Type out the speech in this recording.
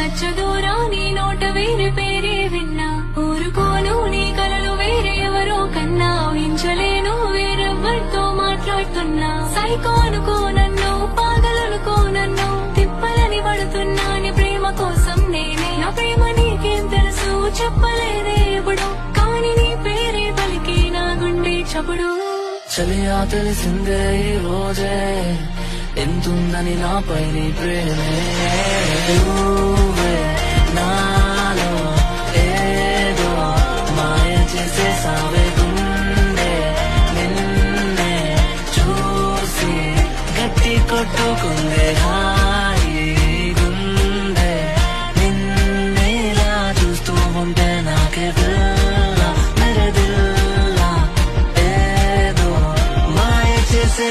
ఉన్నా నచ్చదూరా నీ నోట వేరే పేరే విన్నా. ఊరుకోను నీ కలలు వేరే ఎవరో కన్నా. ఊహించలేను వేరెవ్వరితో మాట్లాడుతున్నా. సైకో అనుకో నన్ను పాగలనుకో నన్ను. తిప్పలని పడుతున్నా నీ ప్రేమ కోసం నేనే. నా ప్రేమ నీకేం తెలుసు? చెప్పలేదే ఎప్పుడు? కానీ నీ పేరే పలికి నా గుండె చప్పుడు. చలియా తెలిసిందే ఈ రోజే. ఎంతుందని నాపై నీ ప్రేమే. గాలి కొట్టుకుందే హాయి గుండె. నిన్నేలా చూస్తూ ఉంటే నాకే దిల్లా మెరే దిల్లా ఏదో మాయ చేసే